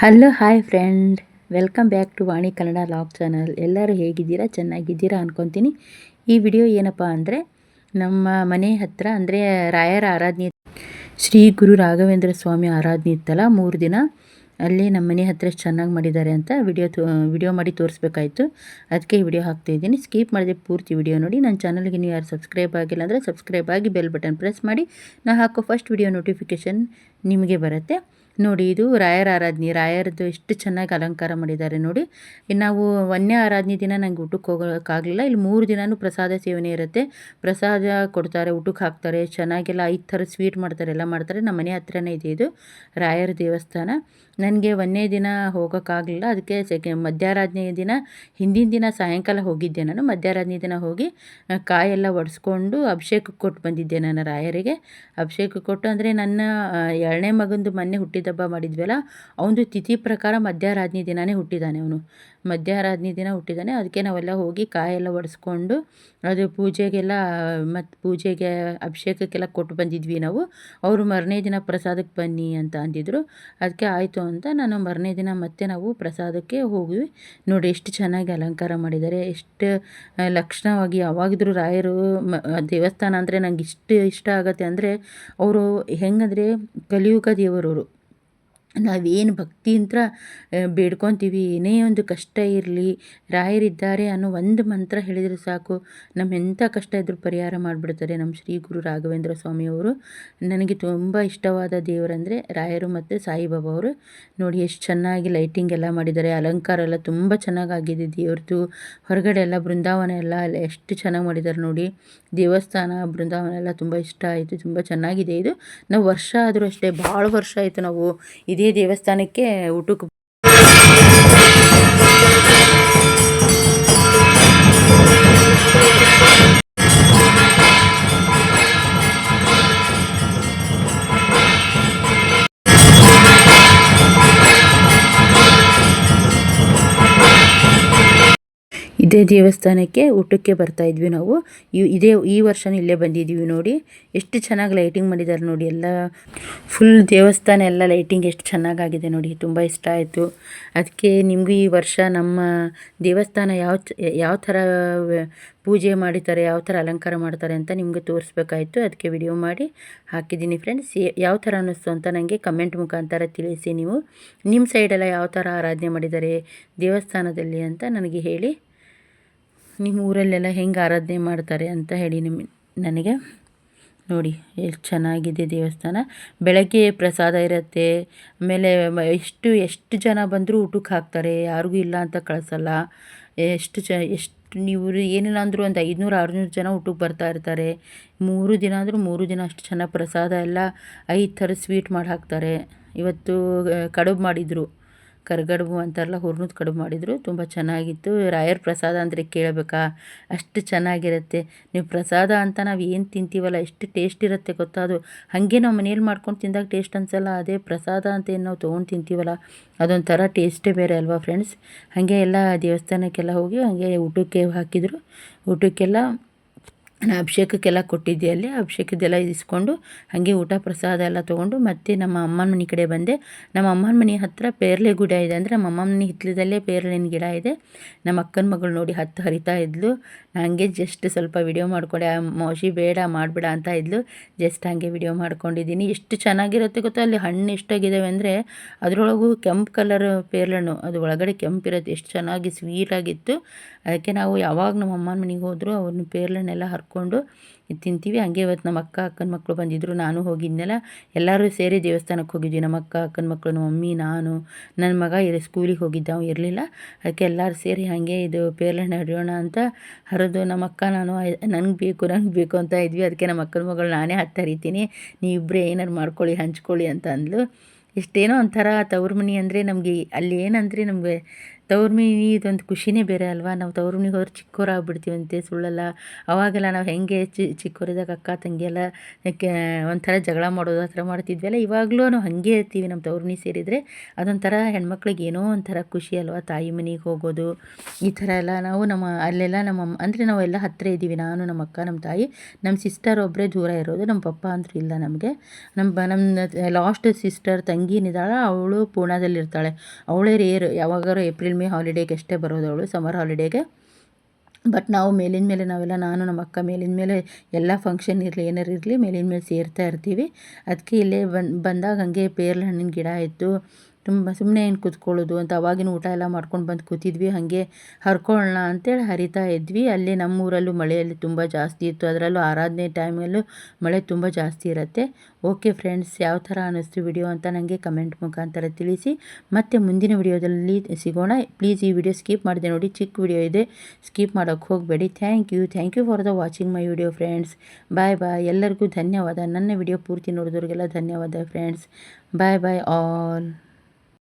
Hello hi friend welcome back to Vani Kannada vlog channel ಎಲ್ಲರೂ ಹೇಗಿದ್ದೀರಾ? ಚೆನ್ನಾಗಿದ್ದೀರಾ ಅಂದ್ಕೊತೀನಿ ಈ ವಿಡಿಯೋ ಏನಪ್ಪ ಅಂದರೆ, ನಮ್ಮ ಮನೆ ಹತ್ತಿರ ಅಂದರೆ ರಾಯರ ಆರಾಧನೆ, ಶ್ರೀ ಗುರು ರಾಘವೇಂದ್ರ ಸ್ವಾಮಿ ಆರಾಧನೆ ಇತ್ತಲ್ಲ, ಮೂರು ದಿನ, ಅಲ್ಲಿ ನಮ್ಮ ಮನೆ ಹತ್ತಿರ ಚೆನ್ನಾಗಿ ಮಾಡಿದ್ದಾರೆ ಅಂತ ವಿಡಿಯೋ ವಿಡಿಯೋ ಮಾಡಿ ತೋರಿಸ್ಬೇಕಾಯ್ತು. ಅದಕ್ಕೆ ಈ ವಿಡಿಯೋ ಹಾಕ್ತಾಯಿದ್ದೀನಿ ಸ್ಕಿಪ್ ಮಾಡಿದೆ ಪೂರ್ತಿ ವಿಡಿಯೋ ನೋಡಿ. ನನ್ನ ಚಾನಲ್ಗೆ ನೀವು ಯಾರು ಸಬ್ಸ್ಕ್ರೈಬ್ ಆಗಿಲ್ಲ ಅಂದರೆ ಸಬ್ಸ್ಕ್ರೈಬ್ ಆಗಿ ಬೆಲ್ ಬಟನ್ ಪ್ರೆಸ್ ಮಾಡಿ. ನಾನು ಹಾಕೋ ಫಸ್ಟ್ ವಿಡಿಯೋ ನೋಟಿಫಿಕೇಷನ್ ನಿಮಗೆ ಬರುತ್ತೆ. ನೋಡಿ, ಇದು ರಾಯರ ಆರಾಧನೆ. ರಾಯರದ್ದು ಎಷ್ಟು ಚೆನ್ನಾಗಿ ಅಲಂಕಾರ ಮಾಡಿದ್ದಾರೆ ನೋಡಿ. ನಾವು ವನ್ಯ ಆರಾಧನೆ ದಿನ ನಂಗೆ ಊಟಕ್ಕೆ ಹೋಗೋಕ್ಕಾಗಲಿಲ್ಲ. ಇಲ್ಲಿ ಮೂರು ದಿನವೂ ಪ್ರಸಾದ ಸೇವನೆ ಇರುತ್ತೆ. ಪ್ರಸಾದ ಕೊಡ್ತಾರೆ, ಊಟಕ್ಕೆ ಹಾಕ್ತಾರೆ. ಚೆನ್ನಾಗೆಲ್ಲ ಐದು ಥರ ಸ್ವೀಟ್ ಮಾಡ್ತಾರೆ, ಎಲ್ಲ ಮಾಡ್ತಾರೆ. ನಮ್ಮ ಮನೆ ಹತ್ರನೇ ಇದೆ ಇದು ರಾಯರ ದೇವಸ್ಥಾನ. ನನಗೆ ಒಂದನೇ ದಿನ ಹೋಗೋಕ್ಕಾಗಲಿಲ್ಲ. ಅದಕ್ಕೆ ಸೆಕೆ ಮಧ್ಯಾರಾಧನೆ ದಿನ, ಹಿಂದಿನ ದಿನ ಸಾಯಂಕಾಲ ಹೋಗಿದ್ದೆ ನಾನು. ಮಧ್ಯಾರಾಧನೆ ದಿನ ಹೋಗಿ ಕಾಯೆಲ್ಲ ಒಡಿಸ್ಕೊಂಡು ಅಭಿಷೇಕಕ್ಕೆ ಕೊಟ್ಟು ಬಂದಿದ್ದೆ ನಾನು ರಾಯರಿಗೆ. ಅಭಿಷೇಕ ಕೊಟ್ಟು ಅಂದರೆ ನನ್ನ ಎರಡನೇ ಮಗಂದು ಮೊನ್ನೆ ಹುಟ್ಟಿದಬ್ಬ ಮಾಡಿದ್ವಲ್ಲ, ಅವನದು ತಿಥಿ ಪ್ರಕಾರ ಮಧ್ಯಾರಾಧನೆ ದಿನವೇ ಹುಟ್ಟಿದ್ದಾನೆ ಅವನು. ಮಧ್ಯಾರಾಧನೆ ದಿನ ಹುಟ್ಟಿದ್ದಾನೆ ಅದಕ್ಕೆ ನಾವೆಲ್ಲ ಹೋಗಿ ಕಾಯೆಲ್ಲ ಒಡೆಸ್ಕೊಂಡು ಅದು ಪೂಜೆಗೆಲ್ಲ ಮತ್ತು ಪೂಜೆಗೆ ಅಭಿಷೇಕಕ್ಕೆಲ್ಲ ಕೊಟ್ಟು ಬಂದಿದ್ವಿ ನಾವು. ಅವರು ಮರನೇ ದಿನ ಪ್ರಸಾದಕ್ಕೆ ಬನ್ನಿ ಅಂತ ಅಂದಿದ್ರು. ಅದಕ್ಕೆ ಆಯಿತು ಅಂತ ನಾನು ಮರನೇ ದಿನ ಮತ್ತೆ ನಾವು ಪ್ರಸಾದಕ್ಕೆ ಹೋಗಿ ನೋಡಿ ಎಷ್ಟು ಚೆನ್ನಾಗಿ ಅಲಂಕಾರ ಮಾಡಿದ್ದಾರೆ. ಎಷ್ಟು ಲಕ್ಷಣವಾಗಿ ಯಾವಾಗಿದ್ರೂ ರಾಯರು ದೇವಸ್ಥಾನ ಅಂದರೆ ನಂಗೆ ಇಷ್ಟು ಇಷ್ಟ ಆಗುತ್ತೆ. ಅಂದರೆ ಅವರು ಹೆಂಗಂದರೆ ಕಲಿಯುಗ ದೇವರವರು ನಾವೇನು ಭಕ್ತಿಯಿಂದ ಬೇಡ್ಕೊತೀವಿ, ಏನೇ ಒಂದು ಕಷ್ಟ ಇರಲಿ, ರಾಯರಿದ್ದಾರೆ ಅನ್ನೋ ಒಂದು ಮಂತ್ರ ಹೇಳಿದರೆ ಸಾಕು. ನಮ್ಮ ಎಂಥ ಕಷ್ಟ ಇದ್ದರೂ ಪರಿಹಾರ ಮಾಡಿಬಿಡ್ತಾರೆ ನಮ್ಮ ಶ್ರೀ ಗುರು ರಾಘವೇಂದ್ರ ಸ್ವಾಮಿಯವರು ನನಗೆ ತುಂಬ ಇಷ್ಟವಾದ ದೇವರಂದರೆ ರಾಯರು ಮತ್ತು ಸಾಯಿಬಾಬಾ ಅವರು. ನೋಡಿ, ಎಷ್ಟು ಚೆನ್ನಾಗಿ ಲೈಟಿಂಗ್ ಎಲ್ಲ ಮಾಡಿದ್ದಾರೆ. ಅಲಂಕಾರ ಎಲ್ಲ ತುಂಬ ಚೆನ್ನಾಗಾಗಿದೆ ದೇವ್ರದ್ದು. ಹೊರಗಡೆ ಎಲ್ಲ ಬೃಂದಾವನ ಎಲ್ಲ ಎಷ್ಟು ಚೆನ್ನಾಗಿ ಮಾಡಿದ್ದಾರೆ ನೋಡಿ. ದೇವಸ್ಥಾನ, ಬೃಂದಾವನ ಎಲ್ಲ ತುಂಬ ಇಷ್ಟ ಆಯಿತು. ತುಂಬ ಚೆನ್ನಾಗಿದೆ ಇದು. ನಾವು ವರ್ಷ ಆದರೂ ಅಷ್ಟೇ, ಭಾಳ ವರ್ಷ ಆಯಿತು ನಾವು ಇದೇ ದೇವಸ್ಥಾನಕ್ಕೆ ಊಟಕ್ಕೆ ಇದೇ ದೇವಸ್ಥಾನಕ್ಕೆ ಊಟಕ್ಕೆ ಬರ್ತಾ ಇದ್ವಿ ನಾವು. ಇದೇ, ಈ ವರ್ಷ ಇಲ್ಲೇ ಬಂದಿದ್ದೀವಿ ನೋಡಿ. ಎಷ್ಟು ಚೆನ್ನಾಗಿ ಲೈಟಿಂಗ್ ಮಾಡಿದ್ದಾರೆ ನೋಡಿ. ಎಲ್ಲ ಫುಲ್ ದೇವಸ್ಥಾನ, ಎಲ್ಲ ಲೈಟಿಂಗ್ ಎಷ್ಟು ಚೆನ್ನಾಗಾಗಿದೆ ನೋಡಿ. ತುಂಬ ಇಷ್ಟ ಆಯಿತು. ಅದಕ್ಕೆ ನಿಮಗೂ ಈ ವರ್ಷ ನಮ್ಮ ದೇವಸ್ಥಾನ ಯಾವ ಯಾವ ಥರ ಪೂಜೆ ಮಾಡಿದ್ದಾರೆ, ಯಾವ ಥರ ಅಲಂಕಾರ ಮಾಡ್ತಾರೆ ಅಂತ ನಿಮಗೆ ತೋರಿಸ್ಬೇಕಾಯ್ತು. ಅದಕ್ಕೆ ವಿಡಿಯೋ ಮಾಡಿ ಹಾಕಿದ್ದೀನಿ ಫ್ರೆಂಡ್ಸ್ ಯಾವ ಥರ ಅನ್ನಿಸ್ತು ಅಂತ ನನಗೆ ಕಮೆಂಟ್ ಮುಖಾಂತರ ತಿಳಿಸಿ ನೀವು. ನಿಮ್ಮ ಸೈಡೆಲ್ಲ ಯಾವ ಥರ ಆರಾಧನೆ ಮಾಡಿದ್ದಾರೆ ದೇವಸ್ಥಾನದಲ್ಲಿ ಅಂತ ನನಗೆ ಹೇಳಿ ನಿಮ್ಮ ಊರಲ್ಲೆಲ್ಲ ಹೆಂಗೆ ಆರಾಧನೆ ಮಾಡ್ತಾರೆ ಅಂತ ಹೇಳಿ ನಿಮ್ಮ ನನಗೆ ನೋಡಿ ಎಷ್ಟು ಚೆನ್ನಾಗಿದೆ ದೇವಸ್ಥಾನ. ಬೆಳಗ್ಗೆ ಪ್ರಸಾದ ಇರುತ್ತೆ, ಆಮೇಲೆ ಎಷ್ಟು ಎಷ್ಟು ಜನ ಬಂದರೂ ಊಟಕ್ಕೆ ಹಾಕ್ತಾರೆ, ಯಾರಿಗೂ ಇಲ್ಲ ಅಂತ ಕಳಿಸಲ್ಲ. ಎಷ್ಟು ಚ ಎಷ್ಟು ನೀವು ಏನಿಲ್ಲ ಅಂದರೂ ಒಂದು ಐದುನೂರು, ಆರುನೂರು ಜನ ಊಟಕ್ಕೆ ಬರ್ತಾ ಇರ್ತಾರೆ. ಮೂರು ದಿನ ಅಂದರೂ ಮೂರು ದಿನ ಅಷ್ಟು ಚೆನ್ನಾಗಿ ಪ್ರಸಾದ ಎಲ್ಲ ಐದು ಥರ ಸ್ವೀಟ್ ಮಾಡಿ ಹಾಕ್ತಾರೆ. ಇವತ್ತು ಕಡುಬು ಮಾಡಿದರು. ಕರ್ಗಡುಬು ಅಂತಾರಲ್ಲ ಹುರ್ನದ ಕಡುಬು ಮಾಡಿದರು. ತುಂಬ ಚೆನ್ನಾಗಿತ್ತು. ರಾಯರ ಪ್ರಸಾದ ಅಂದರೆ ಕೇಳಬೇಕಾ? ಅಷ್ಟು ಚೆನ್ನಾಗಿರುತ್ತೆ. ನೀವು ಪ್ರಸಾದ ಅಂತ ನಾವು ಏನು ತಿಂತೀವಲ್ಲ, ಎಷ್ಟು ಟೇಸ್ಟ್ ಇರುತ್ತೆ ಗೊತ್ತಾ? ಅದು ಹಾಗೆ ನಾವು ಮನೇಲಿ ಮಾಡ್ಕೊಂಡು ತಿಂದಾಗ ಟೇಸ್ಟ್ ಅನ್ಸಲ್ಲ. ಅದೇ ಪ್ರಸಾದ ಅಂತ ಏನು ನಾವು ತೊಗೊಂಡು ತಿಂತೀವಲ್ಲ, ಅದೊಂಥರ ಟೇಸ್ಟೇ ಬೇರೆ ಅಲ್ವಾ ಫ್ರೆಂಡ್ಸ್ ಹಾಗೆ ಎಲ್ಲ ದೇವಸ್ಥಾನಕ್ಕೆಲ್ಲ ಹೋಗಿ ಹಾಗೆ ಊಟಕ್ಕೆ ಹಾಕಿದರು. ಊಟಕ್ಕೆಲ್ಲ ನಾನು ಅಭಿಷೇಕಕ್ಕೆಲ್ಲ ಕೊಟ್ಟಿದ್ದೆ ಅಲ್ಲಿ. ಅಭಿಷೇಕದ್ದೆಲ್ಲ ಇಸ್ಕೊಂಡು ಹಾಗೆ ಊಟ ಪ್ರಸಾದ ಎಲ್ಲ ತೊಗೊಂಡು ಮತ್ತೆ ನಮ್ಮ ಅಮ್ಮನ ಮನೆ ಕಡೆ ಬಂದೆ. ನಮ್ಮ ಅಮ್ಮನ ಮನೆ ಹತ್ತಿರ ಪೇರಳೆ ಗಿಡ ಇದೆ. ಅಂದರೆ ನಮ್ಮ ಅಮ್ಮನ ಮನೆ ಹಿತ್ತಲದಲ್ಲೇ ಪೇರಳೆನ ಗಿಡ ಇದೆ. ನಮ್ಮ ಅಕ್ಕನ ಮಗಳು ನೋಡಿ ಹತ್ತು ಹರಿತಾ ಇದ್ಲು. ಹಾಗೆ ಜಸ್ಟ್ ಸ್ವಲ್ಪ ವಿಡಿಯೋ ಮಾಡ್ಕೊಂಡೆ. ಮೋಶಿ ಬೇಡ ಮಾಡಬೇಡ ಅಂತ ಇದ್ಲು. ಜಸ್ಟ್ ಹಾಗೆ ವಿಡಿಯೋ ಮಾಡ್ಕೊಂಡಿದ್ದೀನಿ. ಎಷ್ಟು ಚೆನ್ನಾಗಿರುತ್ತೆ ಗೊತ್ತಾ? ಅಲ್ಲಿ ಹಣ್ಣು ಎಷ್ಟಾಗಿದ್ದಾವೆ ಅಂದರೆ ಅದರೊಳಗೂ ಕೆಂಪು ಕಲರ್ ಪೇರ್ಲಣ್ಣು. ಅದು ಒಳಗಡೆ ಕೆಂಪಿರುತ್ತೆ ಎಷ್ಟು ಚೆನ್ನಾಗಿ ಸ್ವೀಟಾಗಿತ್ತು ಅದಕ್ಕೆ ನಾವು ಯಾವಾಗ ನಮ್ಮ ಅಮ್ಮನ ಮನೆಗೆ ಹೋದರೂ ಅವ್ರನ್ನ ಪೇರ್ಲಣ್ಣೆಲ್ಲ ಹರ್ಕೊಂಡು ತಿಂತೀವಿ. ಹಂಗೆ ಇವತ್ತು ನಮ್ಮ ಅಕ್ಕ, ಅಕ್ಕನ ಮಕ್ಕಳು ಬಂದಿದ್ದರು ನಾನು ಹೋಗಿದ್ನಲ್ಲ ಎಲ್ಲರೂ ಸೇರಿ ದೇವಸ್ಥಾನಕ್ಕೆ ಹೋಗಿದ್ವಿ. ನಮ್ಮ ಅಕ್ಕ, ಅಕ್ಕನ ಮಕ್ಕಳು ನಮ್ಮ ಮಮ್ಮಿ, ನಾನು, ನನ್ನ ಮಗ ಇರೋ ಸ್ಕೂಲಿಗೆ ಹೋಗಿದ್ದ. ಅವ್ನು ಇರಲಿಲ್ಲ. ಅದಕ್ಕೆ ಎಲ್ಲರೂ ಸೇರಿ ಹಾಗೆ ಇದು ಪೇರ್ಲೆಹಣ್ಣು ಹರಿಯೋಣ ಅಂತ ಹರಿದು, ನಮ್ಮ ಅಕ್ಕ, ನಾನು ನನಗೆ ಬೇಕು ನನಗೆ ಬೇಕು ಅಂತ ಇದ್ವಿ. ಅದಕ್ಕೆ ನಮ್ಮ ಅಕ್ಕನ ಮಗಳು, ನಾನೇ ಹತ್ತು ಹರಿತೀನಿ ನೀವಿಬ್ಬರೇ ಏನಾರು ಮಾಡ್ಕೊಳ್ಳಿ, ಹಂಚ್ಕೊಳ್ಳಿ ಅಂತ ಅಂದ್ಲು. ಇಷ್ಟೇನೋ ಒಂಥರ ತವ್ರ ಮನೆ ಅಂದರೆ ನಮಗೆ, ಅಲ್ಲಿ ಏನಂದರೆ ನಮಗೆ ತವ್ರ ಮನೆ ಇದೊಂದು ಖುಷಿನೇ ಬೇರೆ ಅಲ್ವಾ? ನಾವು ತವ್ರ ಮನೆಗೆ ಹೋದ್ರೆ ಚಿಕ್ಕವರಾಗ್ಬಿಡ್ತೀವಂತೆ ಸುಳ್ಳಲ್ಲ. ಅವಾಗೆಲ್ಲ ನಾವು ಹೆಂಗೆ ಚಿ ಚಿಕ್ಕವರಿದ್ದಾಗ ಅಕ್ಕ ತಂಗಿ ಎಲ್ಲ ಕೆ, ಒಂಥರ ಜಗಳ ಮಾಡೋದು, ಆ ಥರ ಮಾಡ್ತಿದ್ವಲ್ಲ ಇವಾಗಲೂ ನಾವು ಹಾಗೆ ಇರ್ತೀವಿ ನಮ್ಮ ತವ್ರ ಮನೆ ಸೇರಿದರೆ. ಅದೊಂಥರ ಹೆಣ್ಮಕ್ಳಿಗೆ ಏನೋ ಒಂಥರ ಖುಷಿ ಅಲ್ವಾ? ತಾಯಿ ಮನೆಗೆ ಹೋಗೋದು, ಈ ಥರ ಎಲ್ಲ. ನಾವು ನಮ್ಮ, ಅಲ್ಲೆಲ್ಲ ನಮ್ಮ ಅಮ್ಮ, ಅಂದರೆ ನಾವೆಲ್ಲ ಹತ್ತಿರ ಇದ್ದೀವಿ. ನಾನು, ನಮ್ಮ ಅಕ್ಕ, ನಮ್ಮ ತಾಯಿ. ನಮ್ಮ ಸಿಸ್ಟರ್ ಒಬ್ಬರೇ ದೂರ ಇರೋದು. ನಮ್ಮ ಪಪ್ಪ ಅಂತೂ ಇಲ್ಲ ನಮಗೆ. ನಮ್ಮ ನಮ್ಮ ಲಾಸ್ಟ್ ಸಿಸ್ಟರ್ ತಂಗಿ ಏನಿದ್ದಾಳೆ? ಅವಳು ಪೂನಾದಲ್ಲಿರ್ತಾಳೆ ಅವಳೇ ರೇರ್ ಯಾವಾಗಾರು ಏಪ್ರಿಲ್ ಮೇ ಹಾಲಿಡೇಗೆ ಅಷ್ಟೇ ಬರೋದವಳು ಸಮರ್ ಹಾಲಿಡೇಗೆ. ಬಟ್ ನಾವು ಮೇಲಿನ ಮೇಲೆ ನಾವೆಲ್ಲ, ನಾನು, ನಮ್ಮ ಅಕ್ಕ ಮೇಲಿನ ಮೇಲೆ ಎಲ್ಲ ಫಂಕ್ಷನ್ ಇರಲಿ, ಏನಾರು ಇರಲಿ ಮೇಲಿನ ಮೇಲೆ ಸೇರ್ತಾ ಇರ್ತೀವಿ. ಅದಕ್ಕೆ ಇಲ್ಲೇ ಬಂದು, ಬಂದಾಗ ಹಂಗೆ ಪೇರ್ಲೆ ಹಣ್ಣಿನ ಗಿಡ ಇತ್ತು ತುಂಬ ಸುಮ್ಮನೆ ಏನು ಕೂತ್ಕೊಳ್ಳೋದು ಅಂತ ಅವಾಗಿನ ಊಟ ಎಲ್ಲ ಮಾಡ್ಕೊಂಡು ಬಂದು ಕೂತಿದ್ವಿ. ಹಾಗೆ ಹರ್ಕೊಳ್ಳೋಣ ಅಂತೇಳಿ ಹರಿತಾ ಇದ್ವಿ. ಅಲ್ಲಿ ನಮ್ಮೂರಲ್ಲೂ ಮಳೆಯಲ್ಲಿ ತುಂಬ ಜಾಸ್ತಿ ಇತ್ತು. ಅದರಲ್ಲೂ ಆರಾಧನೆ ಟೈಮಲ್ಲೂ ಮಳೆ ತುಂಬ ಜಾಸ್ತಿ ಇರುತ್ತೆ. ಓಕೆ ಫ್ರೆಂಡ್ಸ್, ಯಾವ ಥರ ಅನ್ನಿಸ್ತು ವಿಡಿಯೋ ಅಂತ ನನಗೆ ಕಮೆಂಟ್ ಮುಖಾಂತರ ತಿಳಿಸಿ. ಮತ್ತು ಮುಂದಿನ ವಿಡಿಯೋದಲ್ಲಿ ಸಿಗೋಣ. ಪ್ಲೀಸ್ ಈ ವಿಡಿಯೋ ಸ್ಕಿಪ್ ಮಾಡಿದೆ ನೋಡಿ. ಚಿಕ್ಕ ವಿಡಿಯೋ ಇದೆ. ಸ್ಕಿಪ್ ಮಾಡೋಕ್ಕೆ ಹೋಗಬೇಡಿ. Thank you. Thank you for the watching my video friends. Bye bye. ಎಲ್ಲರಿಗೂ ಧನ್ಯವಾದ. ನನ್ನ ವಿಡಿಯೋ ಪೂರ್ತಿ ನೋಡಿದವ್ರಿಗೆಲ್ಲ ಧನ್ಯವಾದ ಫ್ರೆಂಡ್ಸ್. ಬಾಯ್ ಬಾಯ್ ಆಲ್.